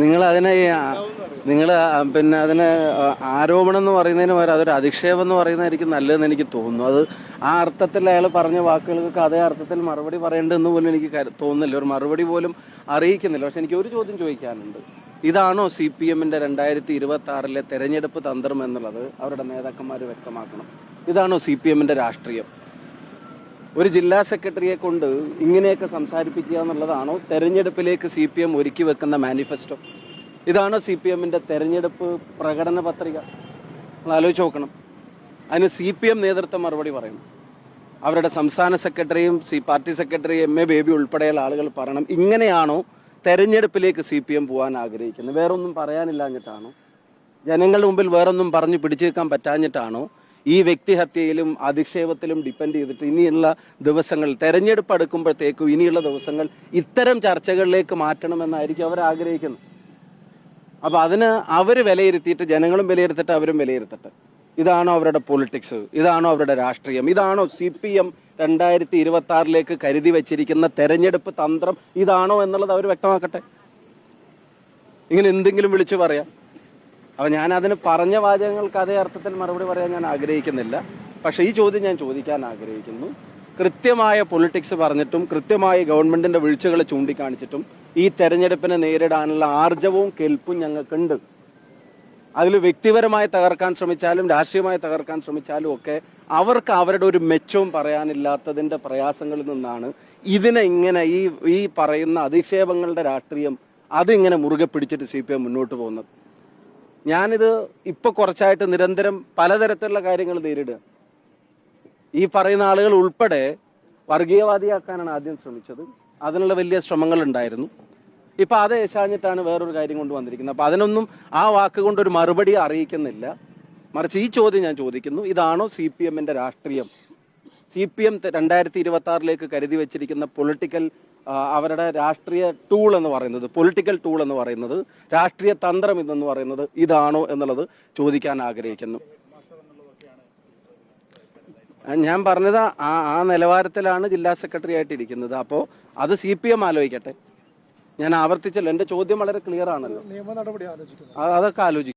നിങ്ങൾ അതിനെ നിങ്ങൾ പിന്നെ അതിനെ ആരോപണം എന്ന് പറയുന്നതിന് പകരം അതൊരു അധിക്ഷേപം എന്ന് പറയുന്നതായിരിക്കും നല്ലതെന്ന് എനിക്ക് തോന്നുന്നു. അത് ആ അർത്ഥത്തിൽ അയാൾ പറഞ്ഞ വാക്കുകൾക്ക് അതേ അർത്ഥത്തിൽ മറുപടി പറയേണ്ടതെന്ന് പോലും എനിക്ക് തോന്നുന്നില്ല. ഒരു മറുപടി പോലും അറിയിക്കുന്നില്ല. പക്ഷെ എനിക്ക് ഒരു ചോദ്യം ചോദിക്കാനുണ്ട്. ഇതാണോ സി പി എമ്മിന്റെ രണ്ടായിരത്തി ഇരുപത്തി ആറിലെ തെരഞ്ഞെടുപ്പ് തന്ത്രം എന്നുള്ളത്? അവരുടെ നേതാക്കന്മാർ വ്യക്തമാക്കണം. ഇതാണോ സി പി എമ്മിന്റെ രാഷ്ട്രീയം? ഒരു ജില്ലാ സെക്രട്ടറിയെ കൊണ്ട് ഇങ്ങനെയൊക്കെ സംസാരിപ്പിക്കുക എന്നുള്ളതാണോ തെരഞ്ഞെടുപ്പിലേക്ക് സി പി എം ഒരുക്കി വെക്കുന്ന മാനിഫെസ്റ്റോ? ഇതാണോ സി പി എമ്മിന്റെ തെരഞ്ഞെടുപ്പ് പ്രകടന പത്രിക? നമ്മൾ ആലോചിച്ച് നോക്കണം. അതിന് സി പി എം നേതൃത്വം മറുപടി പറയണം. അവരുടെ സംസ്ഥാന സെക്രട്ടറിയും C party secretary M A Baby ഉൾപ്പെടെയുള്ള ആളുകൾ പറയണം. ഇങ്ങനെയാണോ തെരഞ്ഞെടുപ്പിലേക്ക് സി പി എം പോകാൻ ആഗ്രഹിക്കുന്നത്? വേറൊന്നും പറയാനില്ലാഞ്ഞിട്ടാണോ? ജനങ്ങളുടെ മുമ്പിൽ വേറൊന്നും പറഞ്ഞു പിടിച്ചേക്കാൻ പറ്റാഞ്ഞിട്ടാണോ ഈ വ്യക്തിഹത്യയിലും അധിക്ഷേപത്തിലും ഡിപ്പെൻഡ് ചെയ്തിട്ട് ഇനിയുള്ള ദിവസങ്ങൾ തെരഞ്ഞെടുപ്പ് അടുക്കുമ്പോഴത്തേക്കും ഇനിയുള്ള ദിവസങ്ങൾ ഇത്തരം ചർച്ചകളിലേക്ക് മാറ്റണമെന്നായിരിക്കും അവർ ആഗ്രഹിക്കുന്നത്. അപ്പൊ അതിന് അവർ വിലയിരുത്തിയിട്ട് ജനങ്ങളും വിലയിരുത്തട്ടെ അവരും വിലയിരുത്തട്ടെ. ഇതാണോ അവരുടെ പൊളിറ്റിക്സ് ഇതാണോ അവരുടെ രാഷ്ട്രീയം? ഇതാണോ സി പി എം രണ്ടായിരത്തി ഇരുപത്തി ആറിലേക്ക് കരുതി വെച്ചിരിക്കുന്ന തെരഞ്ഞെടുപ്പ് തന്ത്രം ഇതാണോ എന്നുള്ളത് അവർ വ്യക്തമാക്കട്ടെ. ഇങ്ങനെ എന്തെങ്കിലും വിളിച്ചു പറയാം. അപ്പൊ ഞാൻ അതിന് പറഞ്ഞ വാചകങ്ങൾക്ക് അതേ അർത്ഥത്തിൽ മറുപടി പറയാൻ ഞാൻ ആഗ്രഹിക്കുന്നില്ല. പക്ഷെ ഈ ചോദ്യം ഞാൻ ചോദിക്കാൻ ആഗ്രഹിക്കുന്നു. കൃത്യമായ പൊളിറ്റിക്സ് പറഞ്ഞിട്ടും കൃത്യമായ ഗവൺമെന്റിന്റെ വീഴ്ചകൾ ചൂണ്ടിക്കാണിച്ചിട്ടും ഈ തെരഞ്ഞെടുപ്പിനെ നേരിടാനുള്ള ആർജവും കെൽപ്പും ഞങ്ങൾക്കുണ്ട്. അതിൽ വ്യക്തിപരമായി തകർക്കാൻ ശ്രമിച്ചാലും രാഷ്ട്രീയമായി തകർക്കാൻ ശ്രമിച്ചാലും ഒക്കെ അവർക്ക് അവരുടെ ഒരു മെച്ചവും പറയാനില്ലാത്തതിന്റെ പ്രയാസങ്ങളിൽ നിന്നാണ് ഇതിനെ ഇങ്ങനെ ഈ ഈ പറയുന്ന അധിക്ഷേപങ്ങളുടെ രാഷ്ട്രീയം അതിങ്ങനെ മുറുകെ പിടിച്ചിട്ട് സി പി എം മുന്നോട്ട് പോകുന്നത്. ഞാനിത് ഇപ്പൊ കുറച്ചായിട്ട് നിരന്തരം പലതരത്തിലുള്ള കാര്യങ്ങൾ നേരിടുക. ഈ പറയുന്ന ആളുകൾ ഉൾപ്പെടെ വർഗീയവാദിയാക്കാനാണ് ആദ്യം ശ്രമിച്ചത്. അതിനുള്ള വലിയ ശ്രമങ്ങൾ ഉണ്ടായിരുന്നു ഇപ്പൊ അത് ഏശാഞ്ഞിട്ടാണ് വേറൊരു കാര്യം കൊണ്ട് വന്നിരിക്കുന്നത്. അപ്പൊ അതിനൊന്നും ആ വാക്ക് കൊണ്ട് ഒരു മറുപടി അറിയിക്കുന്നില്ല. മറിച്ച് ഈ ചോദ്യം ഞാൻ ചോദിക്കുന്നു. ഇതാണോ സി പി എമ്മിന്റെ രാഷ്ട്രീയം? സി പി എം രണ്ടായിരത്തി ഇരുപത്തി ആറിലേക്ക് കരുതി വെച്ചിരിക്കുന്ന പൊളിറ്റിക്കൽ അവരുടെ രാഷ്ട്രീയ ടൂൾ എന്ന് പറയുന്നത് പൊളിറ്റിക്കൽ ടൂൾ എന്ന് പറയുന്നത് രാഷ്ട്രീയ തന്ത്രം ഇതെന്ന് പറയുന്നത് ഇതാണോ എന്നുള്ളത് ചോദിക്കാൻ ആഗ്രഹിക്കുന്നു. ഞാൻ പറഞ്ഞത് ആ ആ നിലവാരത്തിലാണ് ജില്ലാ സെക്രട്ടറി ആയിട്ട് ഇരിക്കുന്നത്. അപ്പോൾ അത് സി പി എം ആലോചിക്കട്ടെ. ഞാൻ ആവർത്തിച്ചല്ലോ എന്റെ ചോദ്യം വളരെ ക്ലിയർ ആണല്ലോ. അതൊക്കെ ആലോചിക്കും.